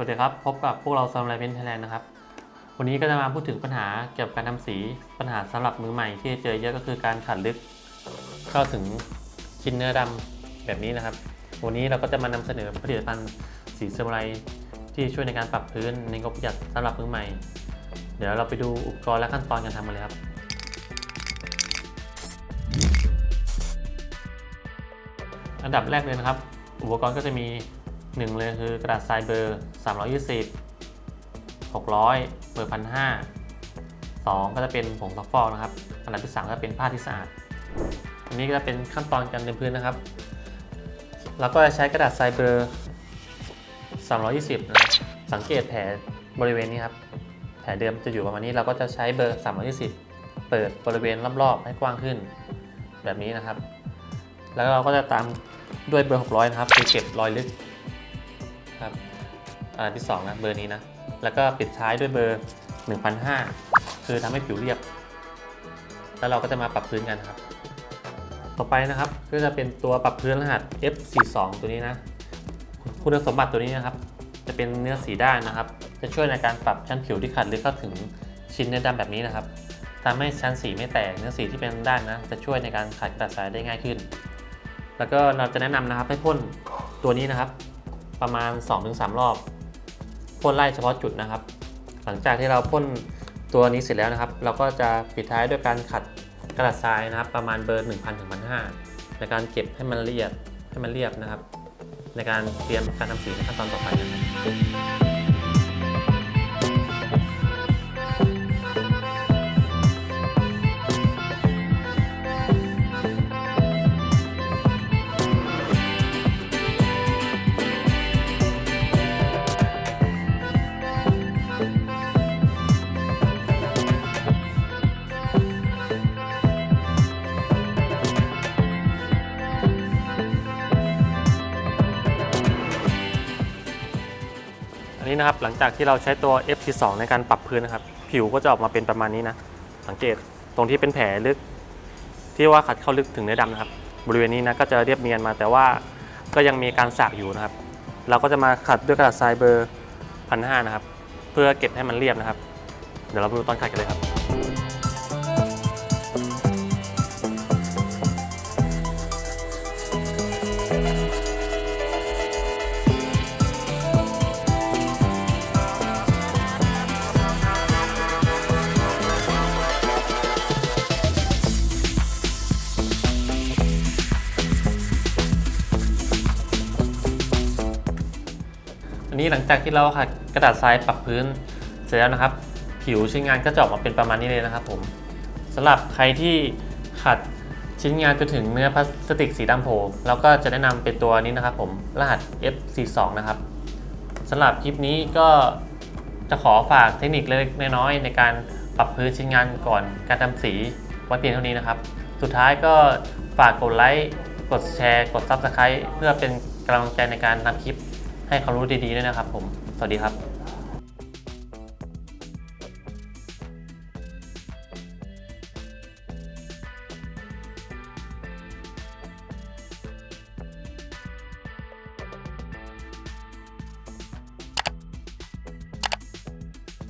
สวัสดีครับ พบกับพวกเราซัมไลเพนไทยแลนด์นะครับ วันนี้ก็จะมาพูดถึงปัญหาเกี่ยวกับการทำสีปัญหาสำหรับมือใหม่ที่เจอเยอะก็คือการขัดลึกเข้าถึงชิ้นเนื้อดำแบบนี้นะครับ วันนี้เราก็จะมานำเสนอผลิตภัณฑ์สีซอร์ไลที่ช่วยในการปรับพื้นในงบประหยัดสำหรับมือใหม่ เดี๋ยวเราไปดูอุปกรณ์และขั้นตอนการทำกันเลยครับอันดับแรกเลยนะครับ อุปกรณ์ก็จะมี 1เลยคือกระดาษทรายเบอร์ 320 600 เบอร์1,500 2ก็จะเป็นผงซักฟอกนะครับ อันดับที่3ก็เป็นผ้าที่สะอาด อันนี้ก็จะเป็นขั้นตอนการเตรียมพื้นนะครับ เราก็จะใช้กระดาษทรายเบอร์ 320 นะครับ สังเกตแผลบริเวณนี้ครับ แผลเดิมจะอยู่ประมาณนี้ เราก็จะใช้เบอร์ 320 เปิดบริเวณรอบๆให้กว้างขึ้น แบบนี้นะครับ แล้วเราก็จะตามด้วยเบอร์ 600 นะครับคือเก็บรอยลึก ครับอันที่2นะเบอร์นี้นะ แล้วก็ปิดท้ายด้วยเบอร์1,500คือทำให้ผิวเรียบ แล้วเราก็จะมาปรับพื้นกันครับ ต่อไปนะครับก็จะเป็นตัวปรับพื้นรหัส F42 ตัวนี้นะ คุณสมบัติตัวนี้นะครับ จะเป็นเนื้อสีด้านนะครับ จะช่วยในการปรับชั้นผิวที่ขัดลึกเข้าถึงชิ้นเนื้อดำแบบนี้นะครับทำให้ชั้นสีไม่แตกเนื้อสีที่เป็นด้านนะ จะช่วยในการขัดกระดาษทรายได้ง่ายขึ้น แล้วก็เราจะแนะนำนะครับให้พ่นตัวนี้นะครับ ประมาณ 2-3 รอบพ่นไล่เฉพาะจุดนะครับ หลังจากที่เราพ่นตัวนี้เสร็จแล้วนะครับ เราก็จะปิดท้ายด้วยการขัดกระดาษทรายนะครับ ประมาณเบอร์ 1,000ถึง1,500ในการเก็บให้มันละเอียดให้มันเรียบนะครับ ในการเตรียมการทำสีในขั้นตอนต่อไปนะครับ นี้นะครับ หลังจากที่เราใช้ตัว F42 ในการปรับพื้นนะครับ ผิวก็จะออกมาเป็นประมาณนี้นะ สังเกตตรงที่เป็นแผลลึก ที่ว่าขัดเข้าลึกถึงเนื้อดำนะครับ บริเวณนี้นะก็จะเรียบเนียนมา แต่ว่าก็ยังมีการสากอยู่นะครับ เราก็จะมาขัดด้วยกระดาษทรายเบอร์พันห้านะครับ เพื่อเก็บให้มันเรียบนะครับ เดี๋ยวเราไปดูตอนขัดกันเลยครับ อันนี้หลังจากที่เราขัดกระดาษทรายปรับพื้นเสร็จแล้วนะครับ ผิวชิ้นงานก็จะออกมาเป็นประมาณนี้เลยนะครับ ผมสำหรับใครที่ขัดชิ้นงานจนถึงเนื้อพลาสติกสีดำโผล่เราก็จะแนะนำเป็นตัวนี้นะครับผมรหัส F42 นะครับสำหรับคลิปนี้ก็จะขอฝากเทคนิคเล็กๆน้อยๆในการปรับพื้นชิ้นงานก่อนการทำสีไว้เพียงเท่านี้นะครับ สุดท้ายก็ฝากกดไลค์ กดแชร์ กด Subscribe เพื่อเป็นกำลังใจในการทำคลิป ให้ความรู้ดีๆด้วยนะครับผม สวัสดีครับ